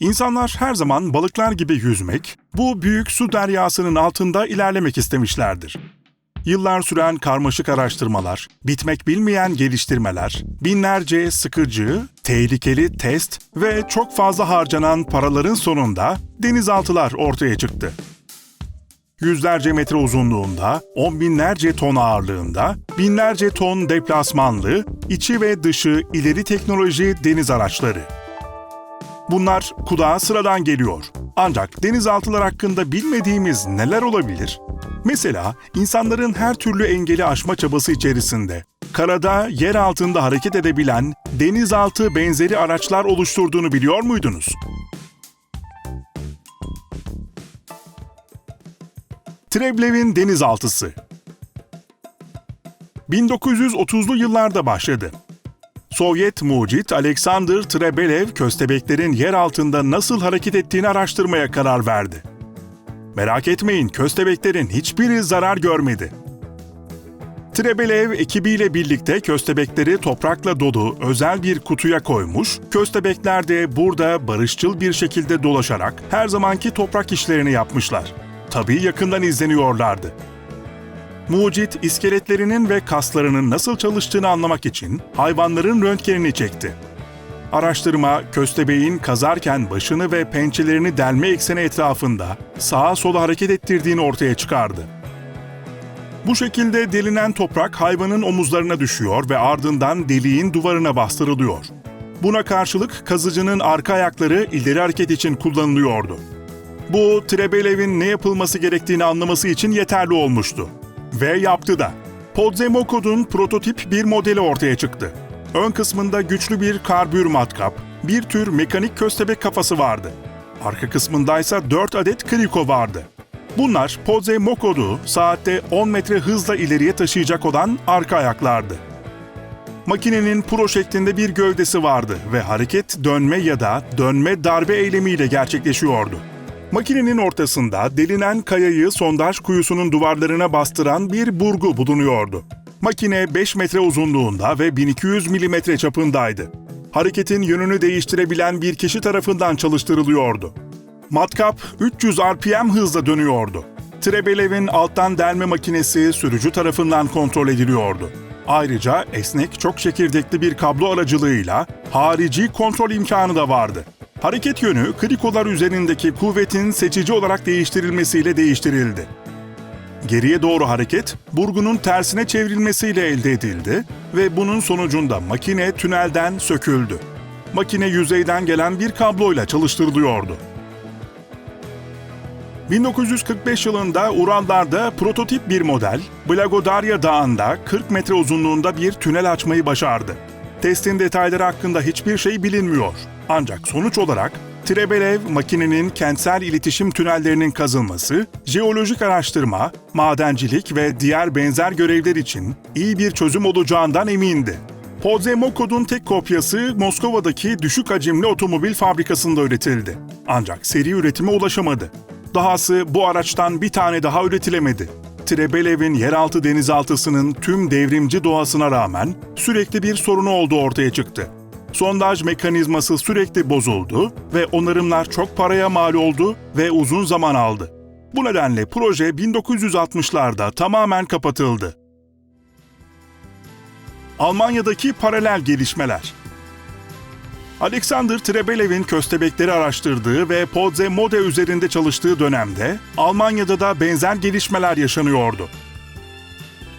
İnsanlar her zaman balıklar gibi yüzmek, bu büyük su deryasının altında ilerlemek istemişlerdir. Yıllar süren karmaşık araştırmalar, bitmek bilmeyen geliştirmeler, binlerce sıkıcı, tehlikeli test ve çok fazla harcanan paraların sonunda denizaltılar ortaya çıktı. Yüzlerce metre uzunluğunda, on binlerce ton ağırlığında, binlerce ton deplasmanlı, içi ve dışı ileri teknoloji deniz araçları. Bunlar kulağa sıradan geliyor. Ancak denizaltılar hakkında bilmediğimiz neler olabilir? Mesela insanların her türlü engeli aşma çabası içerisinde karada yer altında hareket edebilen denizaltı benzeri araçlar oluşturduğunu biliyor muydunuz? Treblev'in denizaltısı 1930'lu yıllarda başladı. Sovyet mucit Alexander Trebelev köstebeklerin yer altında nasıl hareket ettiğini araştırmaya karar verdi. Merak etmeyin, köstebeklerin hiçbiri zarar görmedi. Trebelev ekibiyle birlikte köstebekleri toprakla dolu özel bir kutuya koymuş, köstebekler de burada barışçıl bir şekilde dolaşarak her zamanki toprak işlerini yapmışlar. Tabii yakından izleniyorlardı. Mucit, iskeletlerinin ve kaslarının nasıl çalıştığını anlamak için hayvanların röntgenini çekti. Araştırma, köstebeğin kazarken başını ve pençelerini delme ekseni etrafında sağa sola hareket ettirdiğini ortaya çıkardı. Bu şekilde delinen toprak hayvanın omuzlarına düşüyor ve ardından deliğin duvarına bastırılıyor. Buna karşılık kazıcının arka ayakları ileri hareket için kullanılıyordu. Bu, Trebelev'in ne yapılması gerektiğini anlaması için yeterli olmuştu. Ve yaptı da. Podzemokod'un prototip bir modeli ortaya çıktı. Ön kısmında güçlü bir karbür matkap, bir tür mekanik köstebek kafası vardı. Arka kısmındaysa 4 adet kriko vardı. Bunlar Podzemokod'u saatte 10 metre hızla ileriye taşıyacak olan arka ayaklardı. Makinenin pro şeklinde bir gövdesi vardı ve hareket dönme ya da dönme darbe eylemiyle gerçekleşiyordu. Makinenin ortasında delinen kayayı sondaj kuyusunun duvarlarına bastıran bir burgu bulunuyordu. Makine 5 metre uzunluğunda ve 1200 milimetre çapındaydı. Hareketin yönünü değiştirebilen bir kişi tarafından çalıştırılıyordu. Matkap 300 RPM hızla dönüyordu. Trebelev'in alttan delme makinesi sürücü tarafından kontrol ediliyordu. Ayrıca esnek çok çekirdekli bir kablo aracılığıyla harici kontrol imkanı da vardı. Hareket yönü krikolar üzerindeki kuvvetin seçici olarak değiştirilmesiyle değiştirildi. Geriye doğru hareket, burgunun tersine çevrilmesiyle elde edildi ve bunun sonucunda makine tünelden söküldü. Makine yüzeyden gelen bir kabloyla çalıştırılıyordu. 1945 yılında Urallar'da prototip bir model, Blagodarya Dağı'nda 40 metre uzunluğunda bir tünel açmayı başardı. Testin detayları hakkında hiçbir şey bilinmiyor. Ancak sonuç olarak Trebelev makinenin kentsel iletişim tünellerinin kazılması, jeolojik araştırma, madencilik ve diğer benzer görevler için iyi bir çözüm olacağından emindi. Podzemokod'un tek kopyası Moskova'daki düşük hacimli otomobil fabrikasında üretildi. Ancak seri üretime ulaşamadı. Dahası bu araçtan bir tane daha üretilemedi. Trebelev'in yeraltı denizaltısının tüm devrimci doğasına rağmen sürekli bir sorunu olduğu ortaya çıktı. Sondaj mekanizması sürekli bozuldu ve onarımlar çok paraya mal oldu ve uzun zaman aldı. Bu nedenle proje 1960'larda tamamen kapatıldı. Almanya'daki paralel gelişmeler Alexander Trebelev'in köstebekleri araştırdığı ve Podze Mode üzerinde çalıştığı dönemde Almanya'da da benzer gelişmeler yaşanıyordu.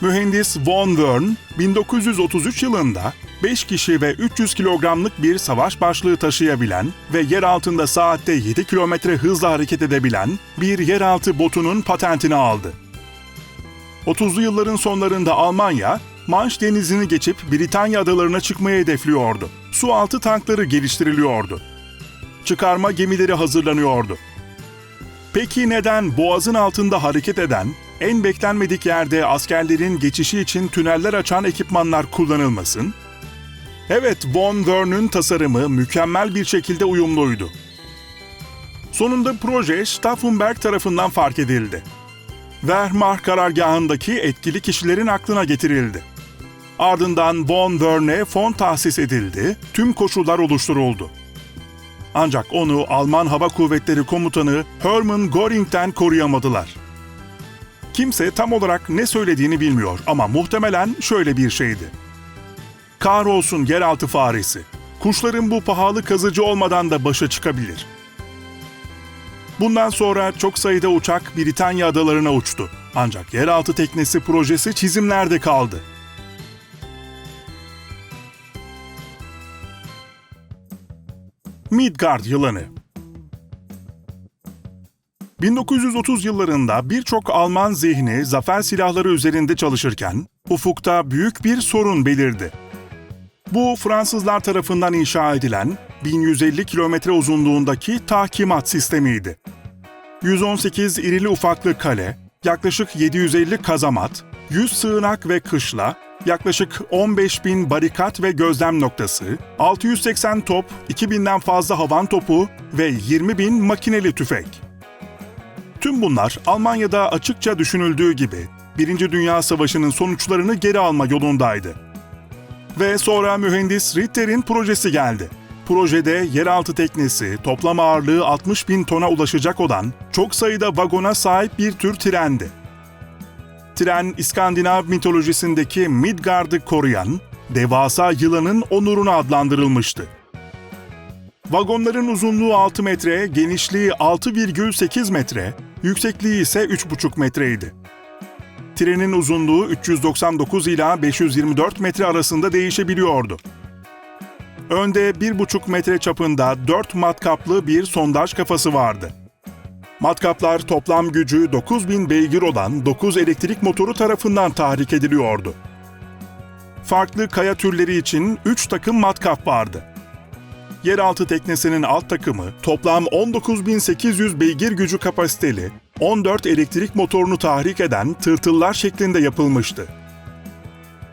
Mühendis von Wern 1933 yılında 5 kişi ve 300 kilogramlık bir savaş başlığı taşıyabilen ve yer altında saatte 7 kilometre hızla hareket edebilen bir yeraltı botunun patentini aldı. 30'lu yılların sonlarında Almanya, Manş denizini geçip Britanya adalarına çıkmayı hedefliyordu. Su altı tankları geliştiriliyordu. Çıkarma gemileri hazırlanıyordu. Peki neden boğazın altında hareket eden, en beklenmedik yerde askerlerin geçişi için tüneller açan ekipmanlar kullanılmasın? Evet, von Wern'ün tasarımı mükemmel bir şekilde uyumluydu. Sonunda proje Stauffenberg tarafından fark edildi. Wehrmacht karargahındaki etkili kişilerin aklına getirildi. Ardından von Wern'e fon tahsis edildi, tüm koşullar oluşturuldu. Ancak onu Alman Hava Kuvvetleri Komutanı Hermann Göring'den koruyamadılar. Kimse tam olarak ne söylediğini bilmiyor ama muhtemelen şöyle bir şeydi. Kahrolsun yeraltı faresi. Kuşların bu pahalı kazıcı olmadan da başa çıkabilir. Bundan sonra çok sayıda uçak Britanya adalarına uçtu. Ancak yeraltı teknesi projesi çizimlerde kaldı. Midgard yılanı 1930 yıllarında birçok Alman zihni zafer silahları üzerinde çalışırken ufukta büyük bir sorun belirdi. Bu Fransızlar tarafından inşa edilen 1150 kilometre uzunluğundaki tahkimat sistemiydi. 118 irili ufaklı kale, yaklaşık 750 kazamat, 100 sığınak ve kışla, yaklaşık 15 bin barikat ve gözlem noktası, 680 top, 2000'den fazla havan topu ve 20 bin makineli tüfek. Tüm bunlar Almanya'da açıkça düşünüldüğü gibi Birinci Dünya Savaşı'nın sonuçlarını geri alma yolundaydı. Ve sonra mühendis Ritter'in projesi geldi. Projede yeraltı teknesi toplam ağırlığı 60 bin tona ulaşacak olan çok sayıda vagona sahip bir tür trendi. Tren, İskandinav mitolojisindeki Midgard'ı koruyan devasa yılanın onuruna adlandırılmıştı. Vagonların uzunluğu 6 metre, genişliği 6,8 metre, yüksekliği ise 3,5 metreydi. Trenin uzunluğu 399 ila 524 metre arasında değişebiliyordu. Önde 1,5 metre çapında 4 matkaplı bir sondaj kafası vardı. Matkaplar toplam gücü 9000 beygir olan 9 elektrik motoru tarafından tahrik ediliyordu. Farklı kaya türleri için 3 takım matkap vardı. Yeraltı teknesinin alt takımı toplam 19.800 beygir gücü kapasiteli 14 elektrik motorunu tahrik eden tırtıllar şeklinde yapılmıştı.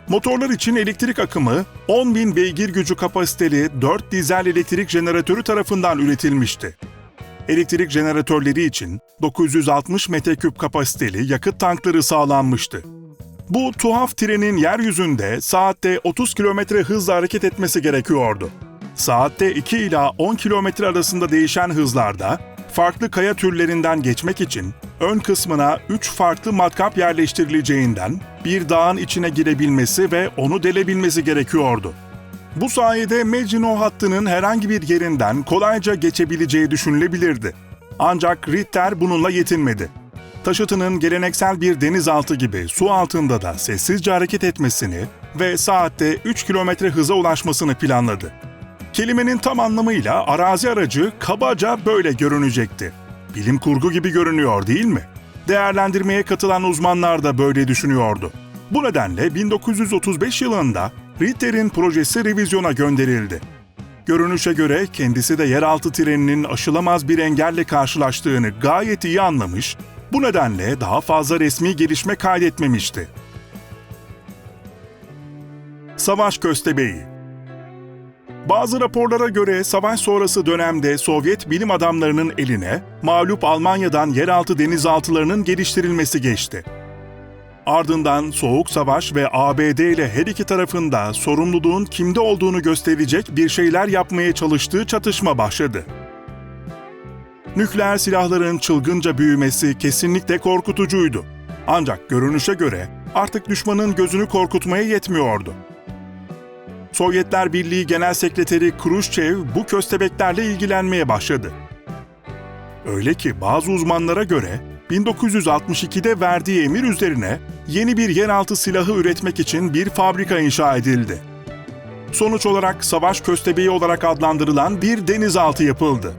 Motorlar için elektrik akımı 10.000 beygir gücü kapasiteli 4 dizel elektrik jeneratörü tarafından üretilmişti. Elektrik jeneratörleri için 960 metreküp kapasiteli yakıt tankları sağlanmıştı. Bu tuhaf trenin yeryüzünde saatte 30 kilometre hızla hareket etmesi gerekiyordu. Saatte 2 ila 10 kilometre arasında değişen hızlarda farklı kaya türlerinden geçmek için ön kısmına 3 farklı matkap yerleştirileceğinden bir dağın içine girebilmesi ve onu delebilmesi gerekiyordu. Bu sayede Maginot hattının herhangi bir yerinden kolayca geçebileceği düşünülebilirdi. Ancak Ritter bununla yetinmedi. Taşıtının geleneksel bir denizaltı gibi su altında da sessizce hareket etmesini ve saatte 3 kilometre hıza ulaşmasını planladı. Kelimenin tam anlamıyla arazi aracı kabaca böyle görünecekti. Bilim kurgu gibi görünüyor değil mi? Değerlendirmeye katılan uzmanlar da böyle düşünüyordu. Bu nedenle 1935 yılında Ritter'in projesi revizyona gönderildi. Görünüşe göre kendisi de yeraltı treninin aşılamaz bir engelle karşılaştığını gayet iyi anlamış, bu nedenle daha fazla resmi gelişme kaydetmemişti. Savaş Köstebeği bazı raporlara göre savaş sonrası dönemde Sovyet bilim adamlarının eline mağlup Almanya'dan yeraltı denizaltılarının geliştirilmesi geçti. Ardından Soğuk Savaş ve ABD ile her iki tarafında sorumluluğun kimde olduğunu gösterecek bir şeyler yapmaya çalıştığı çatışma başladı. Nükleer silahların çılgınca büyümesi kesinlikle korkutucuydu. Ancak görünüşe göre artık düşmanın gözünü korkutmaya yetmiyordu. Sovyetler Birliği Genel Sekreteri Khrushchev bu köstebeklerle ilgilenmeye başladı. Öyle ki bazı uzmanlara göre 1962'de verdiği emir üzerine yeni bir yeraltı silahı üretmek için bir fabrika inşa edildi. Sonuç olarak savaş köstebeği olarak adlandırılan bir denizaltı yapıldı.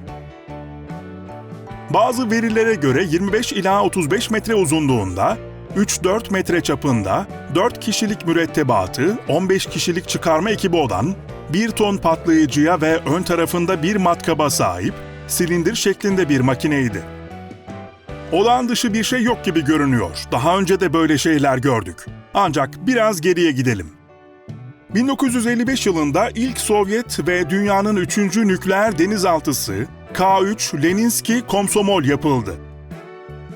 Bazı verilere göre 25 ila 35 metre uzunluğunda 3-4 metre çapında 4 kişilik mürettebatı, 15 kişilik çıkarma ekibi olan 1 ton patlayıcıya ve ön tarafında bir matkaba sahip silindir şeklinde bir makineydi. Olağan dışı bir şey yok gibi görünüyor. Daha önce de böyle şeyler gördük. Ancak biraz geriye gidelim. 1955 yılında ilk Sovyet ve dünyanın üçüncü nükleer denizaltısı K-3 Leninski Komsomol yapıldı.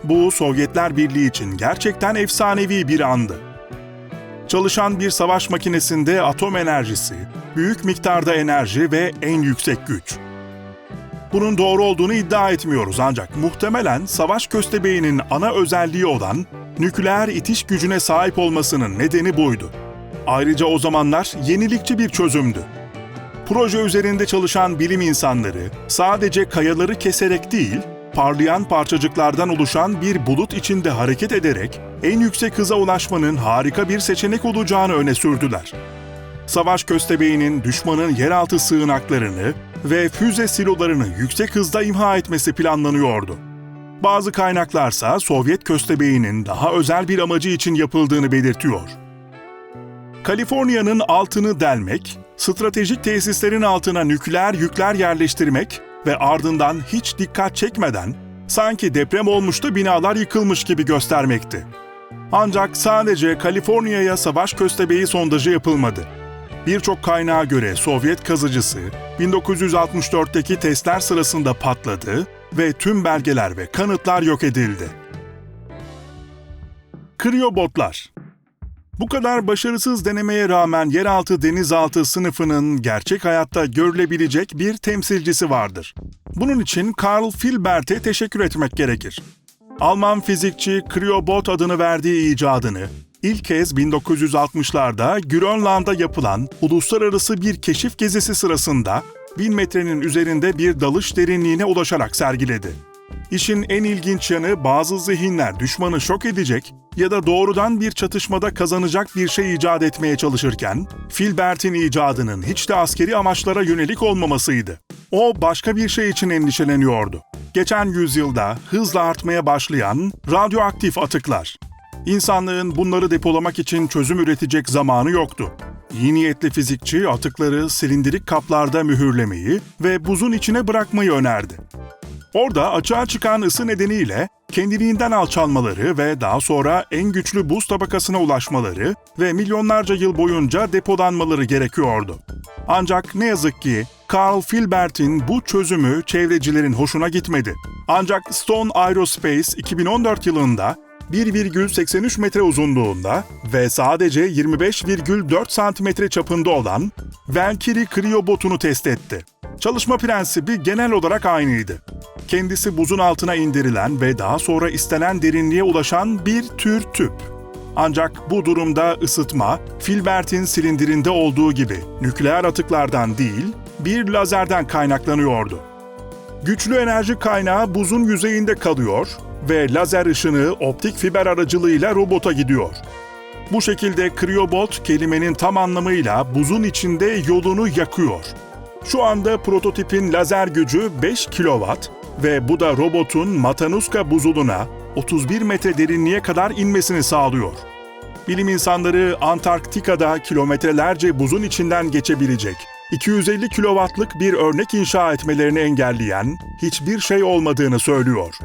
Bu Sovyetler Birliği için gerçekten efsanevi bir andı. Çalışan bir savaş makinesinde atom enerjisi, büyük miktarda enerji ve en yüksek güç. Bunun doğru olduğunu iddia etmiyoruz ancak muhtemelen savaş köstebeğinin ana özelliği olan nükleer itiş gücüne sahip olmasının nedeni buydu. Ayrıca o zamanlar yenilikçi bir çözümdü. Proje üzerinde çalışan bilim insanları sadece kayaları keserek değil, parlayan parçacıklardan oluşan bir bulut içinde hareket ederek en yüksek hıza ulaşmanın harika bir seçenek olacağını öne sürdüler. Savaş köstebeğinin düşmanın yeraltı sığınaklarını ve füze silolarını yüksek hızda imha etmesi planlanıyordu. Bazı kaynaklarsa Sovyet köstebeğinin daha özel bir amacı için yapıldığını belirtiyor. Kaliforniya'nın altını delmek, stratejik tesislerin altına nükleer yükler yerleştirmek ve ardından hiç dikkat çekmeden sanki deprem olmuş da binalar yıkılmış gibi göstermekti. Ancak sadece Kaliforniya'ya savaş köstebeği sondajı yapılmadı. Birçok kaynağa göre Sovyet kazıcısı 1964'teki testler sırasında patladı ve tüm belgeler ve kanıtlar yok edildi. Kriyobotlar bu kadar başarısız denemeye rağmen yeraltı denizaltı sınıfının gerçek hayatta görülebilecek bir temsilcisi vardır. Bunun için Karl Filbert'e teşekkür etmek gerekir. Alman fizikçi Kriobot adını verdiği icadını ilk kez 1960'larda Grönland'a yapılan uluslararası bir keşif gezisi sırasında 1000 metrenin üzerinde bir dalış derinliğine ulaşarak sergiledi. İşin en ilginç yanı bazı zihinler düşmanı şok edecek ya da doğrudan bir çatışmada kazanacak bir şey icat etmeye çalışırken, Filbert'in icadının hiç de askeri amaçlara yönelik olmamasıydı. O başka bir şey için endişeleniyordu. Geçen yüzyılda hızla artmaya başlayan radyoaktif atıklar. İnsanlığın bunları depolamak için çözüm üretecek zamanı yoktu. İyi niyetli fizikçi atıkları silindirik kaplarda mühürlemeyi ve buzun içine bırakmayı önerdi. Orada açığa çıkan ısı nedeniyle kendiliğinden alçalmaları ve daha sonra en güçlü buz tabakasına ulaşmaları ve milyonlarca yıl boyunca depolanmaları gerekiyordu. Ancak ne yazık ki Carl Filbert'in bu çözümü çevrecilerin hoşuna gitmedi. Ancak Stone Aerospace 2014 yılında 1,83 metre uzunluğunda ve sadece 25,4 santimetre çapında olan Valkyrie kriyobotunu test etti. Çalışma prensibi genel olarak aynıydı. Kendisi buzun altına indirilen ve daha sonra istenen derinliğe ulaşan bir tür tüp. Ancak bu durumda ısıtma, Filbert'in silindirinde olduğu gibi nükleer atıklardan değil, bir lazerden kaynaklanıyordu. Güçlü enerji kaynağı buzun yüzeyinde kalıyor ve lazer ışını optik fiber aracılığıyla robota gidiyor. Bu şekilde kriyobot kelimenin tam anlamıyla buzun içinde yolunu yakıyor. Şu anda prototipin lazer gücü 5 kW ve bu da robotun Matanuska buzuluna 31 metre derinliğe kadar inmesini sağlıyor. Bilim insanları Antarktika'da kilometrelerce buzun içinden geçebilecek 250 kW'lık bir örnek inşa etmelerini engelleyen hiçbir şey olmadığını söylüyor.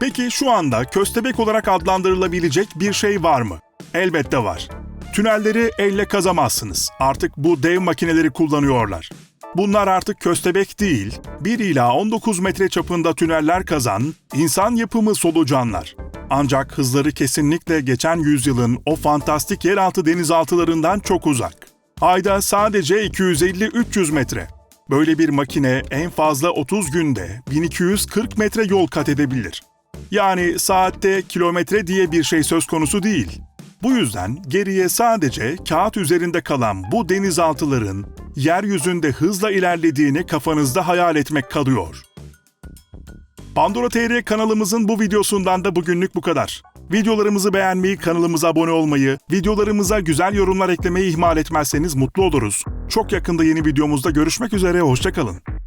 Peki şu anda köstebek olarak adlandırılabilecek bir şey var mı? Elbette var. Tünelleri elle kazamazsınız. Artık bu dev makineleri kullanıyorlar. Bunlar artık köstebek değil, 1 ila 19 metre çapında tüneller kazan, insan yapımı solucanlar. Ancak hızları kesinlikle geçen yüzyılın o fantastik yeraltı denizaltılarından çok uzak. Ayda sadece 250-300 metre. Böyle bir makine en fazla 30 günde 1240 metre yol kat edebilir. Yani saatte kilometre diye bir şey söz konusu değil. Bu yüzden geriye sadece kağıt üzerinde kalan bu denizaltıların yeryüzünde hızla ilerlediğini kafanızda hayal etmek kalıyor. Pandora TR kanalımızın bu videosundan da bugünlük bu kadar. Videolarımızı beğenmeyi, kanalımıza abone olmayı, videolarımıza güzel yorumlar eklemeyi ihmal etmezseniz mutlu oluruz. Çok yakında yeni videomuzda görüşmek üzere, hoşçakalın.